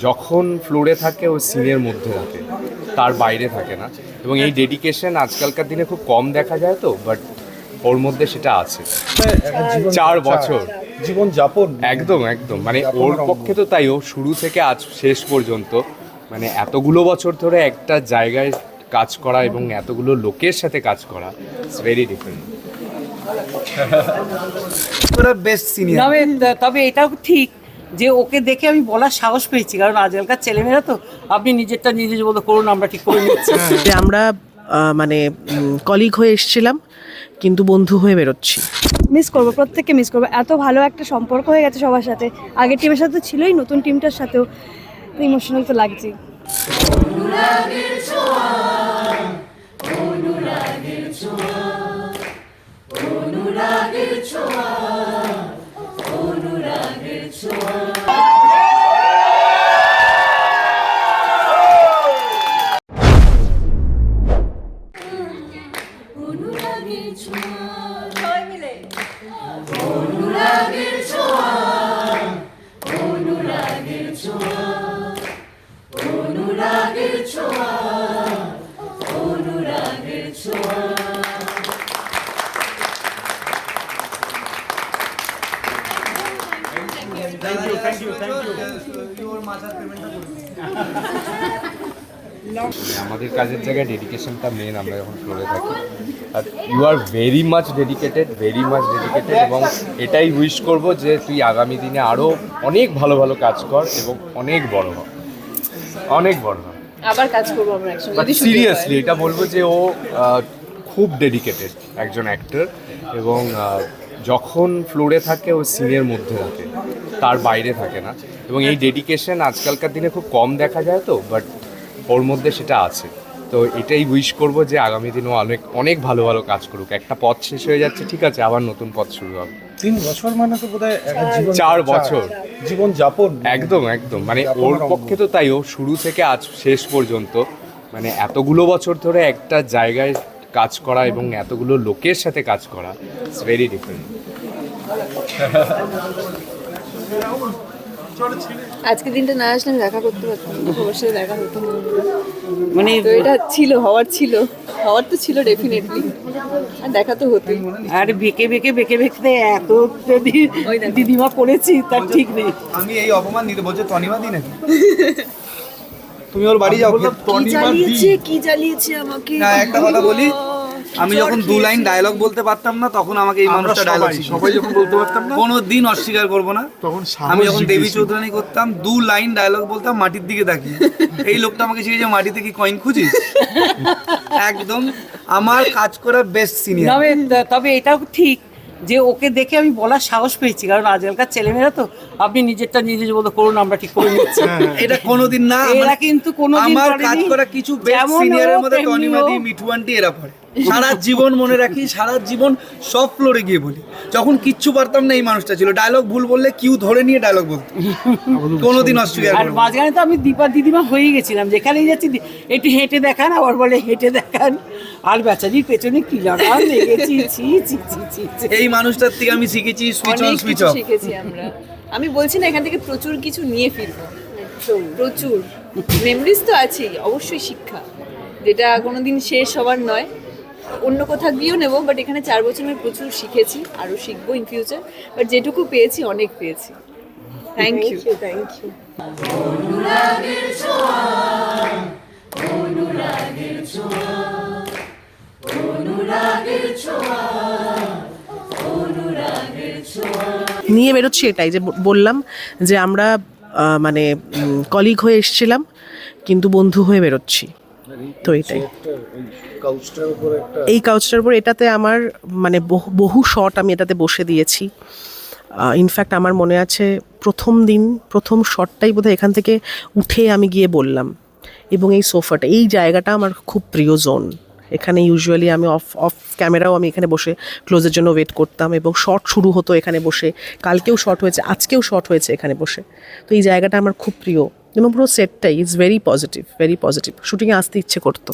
যখন ফ্লোরে থাকে ও সিনের মধ্যে থাকে। তার বাইরে থাকে না। এবং এই ডেডিকেশন আজকালকার দিনে খুব কম দেখা যায় তো বাট ওর মধ্যে সেটা আছে। চার বছর। জীবন যাপন একদম একদম। মানে ওর পক্ষে তো তাই ও শুরু থেকে আজ শেষ পর্যন্ত। মানে এতগুলো বছর ধরে একটা জায়গায় কাজ করা এবং এতগুলো লোকের সাথে কাজ করা it's very different best senior তবে তবে এটাও ঠিক যে ওকে দেখে আমি বলার সাহস পেয়েছি কারণ আজকালকার ছেলেমেয়েরা তো আপনি নিজেরটা নিজে বলতে করুন আমরা ঠিক করে নিচ্ছি। যে আমরা মানে কলিগ হয়ে এসেছিলাম কিন্তু বন্ধু হয়ে বেরোচ্ছি। মিস করব প্রত্যেককে মিস করব। এত ভালো একটা সম্পর্ক হয়ে গেছে সবার সাথে। আগের টিমের সাথে তো ছিলই নতুন টিমটার সাথেও। ইমোশনাল তো লাগছেই। So. আমাদের কাজের জায়গায় ডেডিকেশনটা মেন আমরা যখন ফ্লোরে থাকি। আর you are very much dedicated very much dedicated এবং এটাই উইশ করব যে তুই আগামী দিনে আরও অনেক ভালো ভালো কাজ কর এবং অনেক বড় হ। অনেক বড় হ। আবার কাজ করব আমরা একসঙ্গে। সিরিয়াসলি এটা বলব যে ও খুব ডেডিকেটেড একজন অ্যাক্টর এবং যখন ফ্লোরে থাকে ও সিনের মধ্যে থাকে। তার বাইরে থাকে না। এবং এই ডেডিকেশন আজকালকার দিনে খুব কম দেখা যায় তো বাট ওর মধ্যে সেটা আছে। তো এটাই উইশ করব যে আগামী দিনেও অনেক অনেক ভালো ভালো কাজ করুক। একটা পথ শেষ হয়ে যাচ্ছে ঠিক আছে আবার নতুন পথ শুরু হবে। তিন বছর মানে তো বোধহয় চার বছর। জীবন যাপন। একদম একদম। মানে ওর পক্ষে তো তাই ও শুরু থেকে আজ শেষ পর্যন্ত। মানে এতগুলো বছর ধরে একটা জায়গায় কাজ করা এবং এতগুলো লোকের সাথে কাজ করা ইটস ভেরি ডিফারেন্ট আজকে দিনটা না আসলে আমি দেখা করতে পারতাম সবার সাথে দেখা হতো মানে তো এটা ছিল হওয়ার ছিল। হওয়ার তো ছিল ডেফিনেটলি আর দেখা তো হতোই। আর বেঁকে বেঁকে বেঁকে বেঁকে এত যদি দিদিমা করেছি তার ঠিক নেই। আমি এই অপমান নিতে বলছে তনিমা দি নাকি? তুমি ওর বাড়ি যাও কি জ্বালিয়েছে কি জ্বালিয়েছে আমাকে? না একটা কথা বলি। আমি যখন দু লাইন ডায়লগ বলতে পারতাম না তখন আমাকে এই মানুষটা ডায়লগ সবাই যখন বলতে পারতাম না কোনো দিন অস্বীকার করব না। তখন আমি যখন দেবী চৌধুরানী করতাম দু লাইন ডায়লগ বলতাম মাটির দিকে তাকিয়ে। এই লোকটা আমাকে শিখেছে মাটিতে কি কয়েন খুঁজিস? একদম আমার কাজ করা বেস্ট সিনিয়র তবে তবে এটাও ঠিক যে ওকে দেখে আমি বলার সাহস পেয়েছি কারণ আজকালকার ছেলেমেয়েরা তো আপনি নিজেরটা নিজে বলতে করুন আমরা ঠিক করে নিচ্ছি। এটা কোনোদিন না এরা কিন্তু কোনোদিন আমার কাজ করা কিছু বেস্ট সিনিয়রের মধ্যে তেমনি টনিমা ও। দি মিঠু আন্টি এরা পড়ে সারা জীবন মনে রাখি সারা জীবন সব ফ্লোরে গিয়ে বলি। যখন কিচ্ছু পারতাম না এই মানুষটা ছিল। ডায়লগ ভুল বললে কিউ ধরে নিয়ে ডায়লগ বলতো। কোনোদিন অস্বীকার আর মাঝখানে তো আমি দীপা দিদিমা হয়ে গেছিলাম। যেখানেই যাচ্ছি একটু হেঁটে দেখান আবার বলে হেঁটে দেখান। আর বেচারির পেছনে কি লড়া লেগেছি? ছি ছি ছি ছি ছি। এই মানুষটার থেকে আমি শিখেছি সুইচ অন সুইচ অফ শিখেছি আমরা। আমি বলছি না এখান থেকে প্রচুর কিছু নিয়ে ফিরবো। প্রচুর। মেমরিজ তো আছেই অবশ্যই শিক্ষা। যেটা কোনোদিন শেষ হবার নয়। অন্য কোথাও গিয়েও নেব বাট এখানে চার বছর আমি প্রচুর শিখেছি আরও শিখব ইন ফিউচার বাট যেটুকু পেয়েছি অনেক পেয়েছি। থ্যাংক ইউ থ্যাংক ইউ নিয়ে বেরোচ্ছি এটাই যে বললাম যে আমরা মানে কলিগ হয়ে এসেছিলাম কিন্তু বন্ধু হয়ে বেরোচ্ছি। তো এটাই। এই কাউচটার উপর এটাতে আমার মানে বহু- শট আমি এটাতে বসে দিয়েছি। ইনফ্যাক্ট আমার মনে আছে প্রথম দিন, প্রথম শটটাই বোধহয় এখান থেকে উঠে আমি গিয়ে বললাম। এবং এই সোফাটা এই জায়গাটা আমার খুব প্রিয় জোন এখানে ইউজুয়ালি আমি অফ অফ ক্যামেরাও আমি এখানে বসে ক্লোজের জন্য ওয়েট করতাম এবং শট শুরু হতো এখানে বসে। কালকেও শট হয়েছে, আজকেও শট হয়েছে এখানে বসে। তো এই জায়গাটা আমার খুব প্রিয়। এবং পুরো সেটটাই is very positive very positive শুটিংয়ে আসতে ইচ্ছে করতো।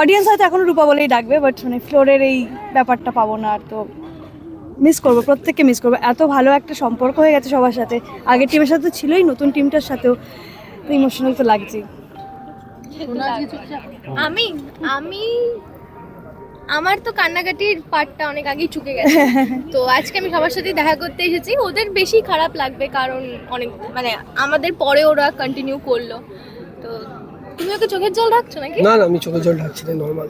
অডিয়েন্স হয়তো এখনও রূপা বলেই ডাকবে বাট মানে ফ্লোরের এই ব্যাপারটা পাবো না আর তো। মিস করব প্রত্যেককে মিস করব। এত ভালো একটা সম্পর্ক হয়ে গেছে সবার সাথে। আগের টিমের সাথে তো ছিলই নতুন টিমটার সাথেও। তো ইমোশনাল তো লাগছেই। আমি আমি আমার তো কান্নাকাটির পার্টটা অনেক আগেই চুকে গেছে। তো আজকে আমি সবার সাথে দেখা করতে এসেছি। ওদের বেশি খারাপ লাগবে কারণ অনেক মানে আমাদের পরে ওরা কন্টিনিউ করল। তো তুমি ওকে চোখের জল রাখছো নাকি? না না আমি চোখে জল ঢাকছি না নর্মাল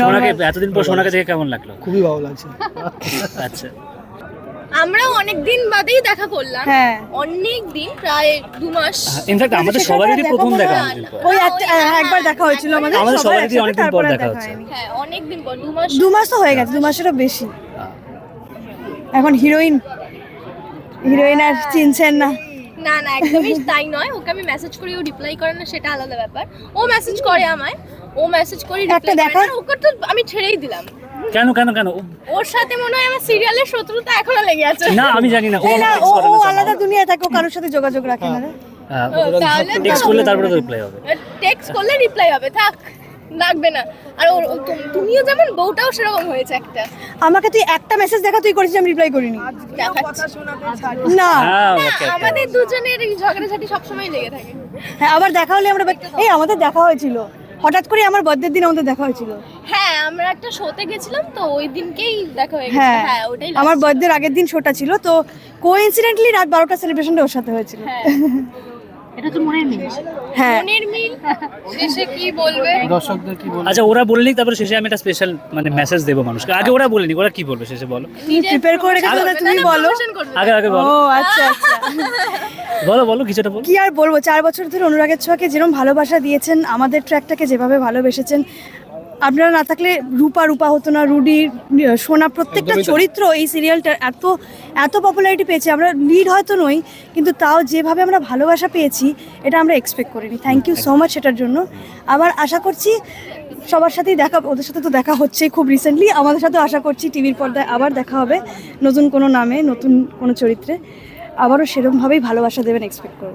সোনাকে এতদিন পর সোনাকে দেখে কেমন লাগল? খুবই ভালো লাগছে। আচ্ছা। আমরাও অনেক দিন বাদেই দেখা করলাম। হ্যাঁ। অনেক দিন প্রায় দু মাস। ইনফ্যাক্ট আমাদের সবারই প্রথম দেখা ওই হ্যাঁ, একবার দেখা হয়েছিল আমাদের। আমাদের সবার সবারই একসাথে, অনেকদিন পর দেখা দেখা হচ্ছে। হ্যাঁ অনেক দিন পর দু মাস। দু মাস তো হয়ে গেছে দু মাসেরও বেশি। এখন হিরোইন। হিরোইন আর চিনছেন না। না না একদমই তাই নয়। ওকে আমি মেসেজ করি ও রিপ্লাই করে না সেটা আলাদা ব্যাপার। ও মেসেজ করে আমায়। ও মেসেজ করি একটা রিপ্লাই দেখা- ওকে তো আমি ছেড়েই দিলাম। কেন কেন কেন? ওর সাথে মনে হয় আমার সিরিয়ালের শত্রুতা এখনও লেগে আছে। না আমি জানি না ও আলাদা দুনিয়ায় থাকে ও কারোর সাথে যোগাযোগ রাখে না তাহলে টেক্সট করলে তারপরে রিপ্লাই হবে। টেক্সট করলে রিপ্লাই হবে থাক লাগবে না। আর ওর- তুমিও যেমন বউটাও সেরকম হয়েছে একটা। আমাকে তুই একটা মেসেজ দেখা তুই করেছিস আমি রিপ্লাই করিনি। না। হ্যাঁ আমাদের দুজনের ঝগড়াঝাটি সবসময় লেগে থাকে। হ্যাঁ আবার দেখা হলে আমরা এই আমাদের দেখা হয়েছিল। হঠাৎ করে আমার বার্থডের দিন আমাদের দেখা হয়েছিল। হ্যাঁ আমরা একটা শোতে গেছিলাম তো ওই দিনকেই দেখা হয়ে গেছে। হ্যাঁ হ্যাঁ ওটাই আমার বার্থডের আগের দিন শোটা ছিল তো কোইনসিডেন্টলি রাত বারোটা সেলিব্রেশনটা ওর সাথে হয়েছিল। হ্যাঁ। হ্যাঁ। মনের মিল? শেষে কি বলবে? দর্শকদের কি বলব? আচ্ছা ওরা বললি তারপরে শেষে আমি একটা স্পেশাল মানে মেসেজ দেবো মানুষকে। আগে ওরা বলেনি ওরা কি বলবে শেষে বলো? প্রিপেয়ার করে রেখেছো না তুমি বলো। আগে আগে ও আচ্ছা আচ্ছা। বলো বলো কিছুটা বলো। কি আর বলব চার বছর ধরে অনুরাগের ছোঁয়াকে যেরকম ভালোবাসা দিয়েছেন আমাদের ট্র্যাকটাকে যেভাবে ভালোবেসেছেন আপনারা না থাকলে রূপা রূপা হতো না রুডি সোনা প্রত্যেকটা চরিত্র এই সিরিয়ালটা এত এত পপুলারিটি পেয়েছে। আমরা লিড হয়তো নই কিন্তু তাও যেভাবে আমরা ভালোবাসা পেয়েছি এটা আমরা এক্সপেক্ট করিনি। থ্যাংক ইউ সো মাচ সেটার জন্য। আবার আশা করছি সবার সাথেই দেখা ওদের সাথে তো দেখা হচ্ছেই খুব রিসেন্টলি আমাদের সাথেও আশা করছি টিভির পর্দায় আবার দেখা হবে নতুন কোনো নামে নতুন কোনো চরিত্রে। আবারও সেরকমভাবেই ভালোবাসা দেবেন এক্সপেক্ট করব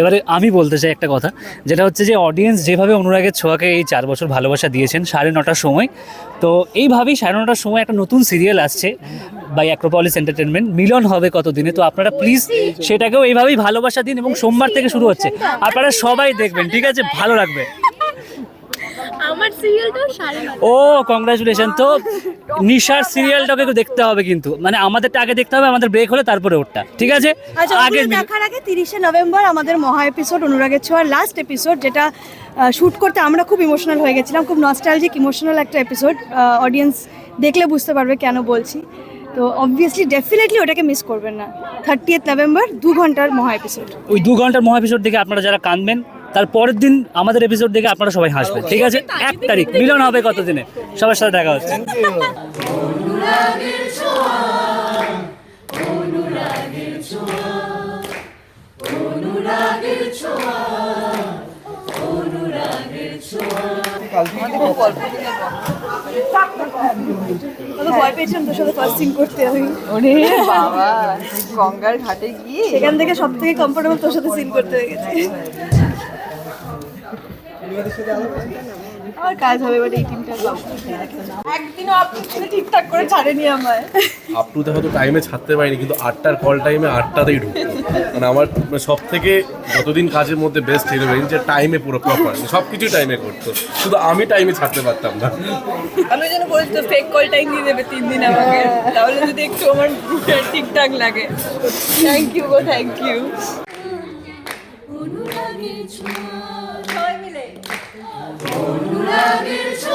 এবারে আমি বলতে চাই একটা কথা যেটা হচ্ছে যে অডিয়েন্স যেভাবে অনুরাগের ছোঁয়াকে এই চার বছর ভালোবাসা দিয়েছেন সাড়ে নটার সময় তো এইভাবেই সাড়ে নটার সময় একটা নতুন সিরিয়াল আসছে বাই অ্যাক্রোপলিস এন্টারটেনমেন্ট মিলন হবে কতদিনে? তো আপনারা প্লিজ সেটাকেও এইভাবেই ভালোবাসা দিন এবং সোমবার থেকে শুরু হচ্ছে। আপনারা সবাই দেখবেন ঠিক আছে? ভালো লাগবে। আমার সিরিয়ালটাও সাড়ে ও কংগ্রাচুলেশন তো নিশার সিরিয়ালটাকে একটু দেখতে হবে কিন্তু। মানে আমাদেরটা আগে দেখতে হবে আমাদের ব্রেক হলে তারপরে ওরটা। ঠিক আছে? আচ্ছা আগে দেখার আগে তিরিশে নভেম্বর আমাদের মহা এপিসোড অনুরাগের ছোঁয়ার লাস্ট এপিসোড যেটা শ্যুট করতে আমরা খুব ইমোশনাল হয়ে গেছিলাম খুব নস্টালজিক ইমোশনাল একটা এপিসোড অডিয়েন্স দেখলে বুঝতে পারবে কেন বলছি। তো অবভিয়াসলি ডেফিনেটলি ওটাকে মিস করবেন না। থার্টি থার্টিয়েথ নভেম্বর দু ঘণ্টার মহা এপিসোড ওই দু ঘণ্টার মহা এপিসোড দেখে আপনারা যারা কাঁদবেন তার পরের দিন আমাদের এপিসোড দেখে আপনারা সবাই হাসবেন। ঠিক আছে? এক তারিখ মিলন হবে কতদিনে? সবার সাথে দেখা হচ্ছে। ভয় পেয়েছিলাম তোর সাথে ফার্স্ট করতে আমি। ওরে বাবা গঙ্গার ঘাটে গিয়ে? সেখান থেকে সব থেকে কমফোর্টেবল তোর সাথে সিন করতে হয়ে গেছে। আমার কাজ হবে এবার এই টিমটা একদিনও আপনি ছেলে ঠিকঠাক করে ছাড়েনি আমায়। আপ টু হয়তো টাইমে ছাড়তে পারিনি কিন্তু আটটার কল টাইমে আটটাতেই ঢুকতো মানে আমার সব থেকে যতদিন কাজের মধ্যে বেস্ট হিরোইন যে টাইমে পুরো প্রপার সব কিছু টাইমে করতো। শুধু আমি টাইমে ছাড়তে পারতাম না। আমি যেন বলছি ফেক কল টাইম দিয়ে দেবে তিন দিন আমাকে। তাহলে যদি একটু আমার ঠিকঠাক লাগে। Thank you go thank you সবাই মিলে সবাই